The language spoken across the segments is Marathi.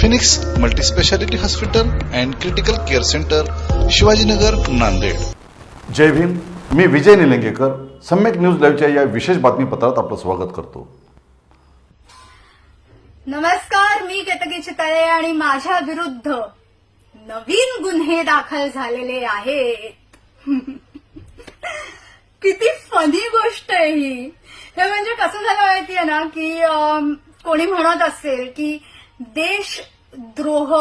Phoenix multispeciality hospital and critical care centre Shivajinagar Nanded. जय भीम. मी विजय निलंगेकर. सम्यक न्यूज लाईव्हच्या या विशेष बातमीपत्रात आपलं स्वागत करतो. नमस्कार मी केतकी चितळे आणि माझ्या विरुद्ध नवीन गुन्हे दाखल झालेले आहेत. किती फनी गोष्ट आहे ही. हे म्हणजे कसं झालं माहितीये ना की कोणी म्हणत असेल की देशद्रोह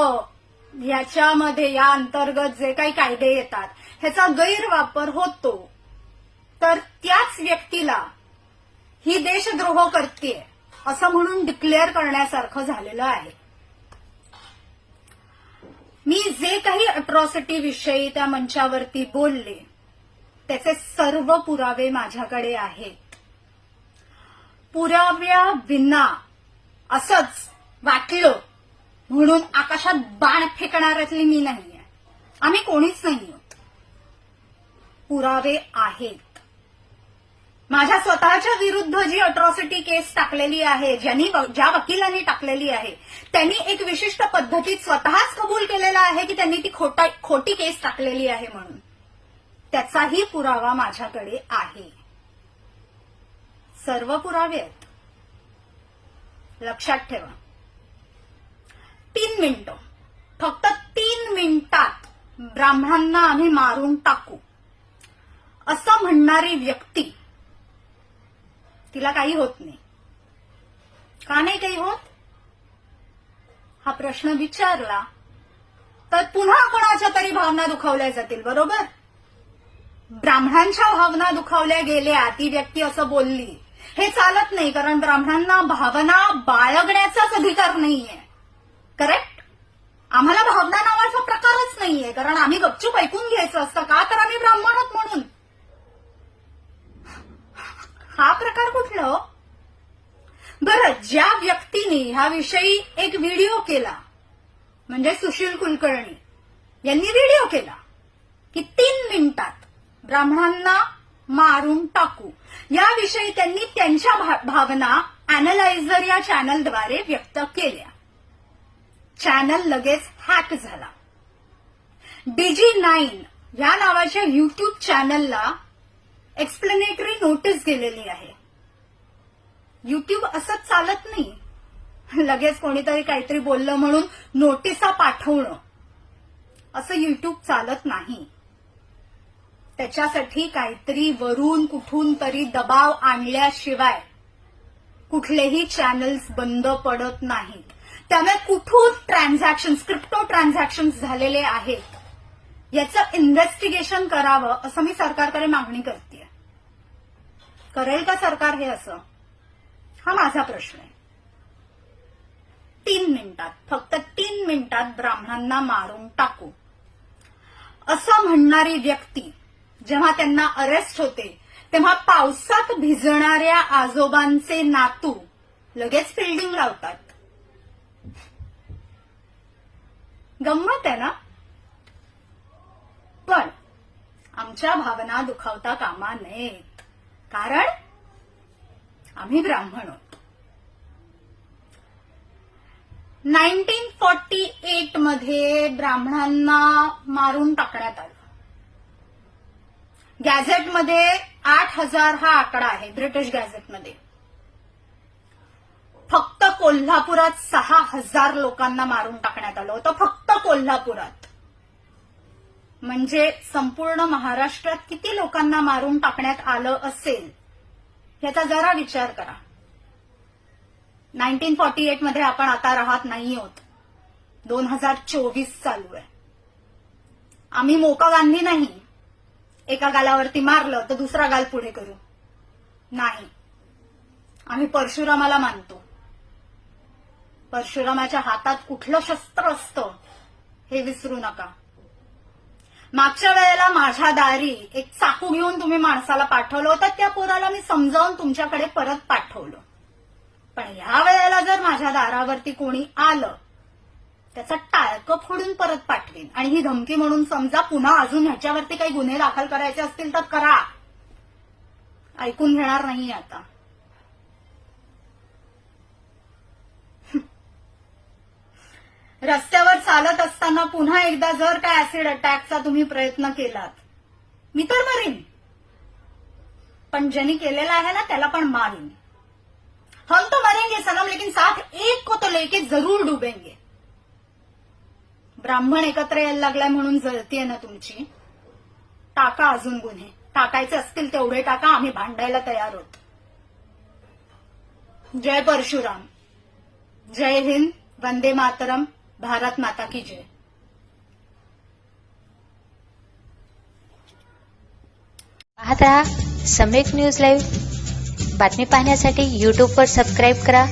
ह्याच्यामध्ये या अंतर्गत जे काही कायदे येतात ह्याचा गैरवापर होतो. तर त्याच व्यक्तीला ही देशद्रोह करते असं म्हणून डिक्लेअर करण्यासारखं झालेलं आहे. मी जे काही अट्रॉसिटी विषयी त्या मंचावरती बोलले त्याचे सर्व पुरावे माझ्याकडे आहेत. पुराव्या विना असंच वाटलं. म्हणून आकाशात बाण फेकणाऱ्यातली मी नाहीये. आम्ही कोणीच नाही आहोत पुरावे आहेत. माझ्या स्वतःच्या विरुद्ध जी अट्रॉसिटी केस टाकलेली आहे ज्यांनी ज्या वकिलांनी टाकलेली आहे त्यांनी एक विशिष्ट पद्धतीत स्वतःच कबूल केलेला आहे की त्यांनी ती खोटा खोटी केस टाकलेली आहे म्हणून. त्याचाही पुरावा माझ्याकडे आहे. सर्व पुरावे आहेत. लक्षात ठेवा. तीन मिनिटं. फक्त तीन मिनिटात ब्राह्मणांना आम्ही मारून टाकू. असं म्हणणारी व्यक्ती तिला काही होत नाही. का नाही काही होत? हा प्रश्न विचारला तर पुन्हा कोणाच्या तरी भावना दुखावल्या जातील बरोबर? ब्राह्मणांच्या भावना दुखावल्या गेल्या ती व्यक्ती असं बोलली. हे चालत नाही कारण ब्राह्मणांना भावना बाळगण्याचाच अधिकार नाहीये. करेक्ट आम्हाला भावना नावाचा प्रकारच नाहीये. कारण आम्ही गपचूप ऐकून घ्यायचं असतं. का तर आम्ही ब्राह्मण आहोत म्हणून. हा प्रकार कुठलं? बरं ज्या व्यक्तीने ह्याविषयी एक व्हिडिओ केला म्हणजे सुशील कुलकर्णी यांनी व्हिडिओ केला की तीन मिनिटात ब्राह्मणांना मारून टाकू. याविषयी त्यांनी त्यांच्या भावना अॅनलायझर या चॅनलद्वारे व्यक्त केल्या. चॅनल लगेच हॅक झाला. डीजी नाईन या नावाच्या युट्यूब चॅनलला एक्सप्लेनेटरी नोटीस गेलेली आहे. युट्यूब असं चालत नाही. लगेच कोणीतरी काहीतरी बोललं म्हणून नोटिसा पाठवणं. असं युट्यूब चालत नाही. त्याच्यासाठी काहीतरी वरून कुठून तरी दबाव आणल्याशिवाय कुठलेही चॅनल्स बंद पडत नाहीत. त्यामुळे कुठून ट्रान्झॅक्शन क्रिप्टो ट्रान्झॅक्शन झालेले आहेत याचं इन्व्हेस्टिगेशन करावं असं मी सरकारकडे मागणी करते करेल का सरकार हे असं? हा माझा प्रश्न आहे. तीन मिनिटात फक्त तीन मिनिटात ब्राह्मणांना मारून टाकू. असं म्हणणारी व्यक्ती जेव्हा त्यांना अरेस्ट होते तेव्हा पावसात भिजणाऱ्या आजोबांचे नातू लगेच फिल्डिंग लावतात. गंमत आहे ना? पण आमच्या भावना दुखावता कामा नयेत. कारण आम्ही ब्राह्मण आहोत. नाईन्टीन फॉर्टी एटमध्ये ब्राह्मणांना मारून टाकण्यात आलं. गॅझेटमध्ये आठ हजार हा आकडा आहे ब्रिटिश गॅझेटमध्ये. कोल्हापुरात सहा हजार लोकांना मारून टाकण्यात आलं होतं. फक्त कोल्हापुरात. म्हणजे संपूर्ण महाराष्ट्रात किती लोकांना मारून टाकण्यात आलं असेल याचा जरा विचार करा. नाईन्टीन फॉर्टी एटमध्ये आपण आता राहत नाही आहोत. दोन हजार चोवीस चालू आहे. आम्ही मोका गांधी नाही. एका गालावरती मारलं तर दुसरा गाल पुढे करू. नाही. आम्ही परशुरामाला मानतो. परशुरामाच्या हातात कुठलं शस्त्र असतं हे विसरू नका. मागच्या वेळेला माझ्या दारी एक चाकू घेऊन तुम्ही माणसाला पाठवलं होतं त्या पोराला मी समजावून तुमच्याकडे परत पाठवलं. पण ह्या वेळेला जर माझ्या दारावरती कोणी आलं त्याचं टाळकं फोडून परत पाठवेन. आणि ही धमकी म्हणून समजा पुन्हा अजून ह्याच्यावरती काही गुन्हे दाखल करायचे असतील तर करा. ऐकून घेणार नाही आता. रस्त्यावर चालत असताना पुन्हा एकदा जर काय ऍसिड अटॅकचा तुम्ही प्रयत्न केलात मी तर मरीन. पण ज्यांनी केलेला आहे ना त्याला पण मारीन. हम तो मरेंगे सनम लेकिन साथ एक को तो लेके जरूर डुबेंगे. ब्राह्मण एकत्र यायला लागलाय म्हणून जळतीये ना तुमची. टाका अजून गुन्हे. टाकायचे असतील तेवढे टाका आम्ही भांडायला तयार होत जय परशुराम. जय हिंद. वंदे मातरम. भारत माता की जय। पाहत रहा सम्यक न्यूज लाईव्ह. बातमी पाहण्यासाठी यूट्यूबवर सबस्क्राईब करा.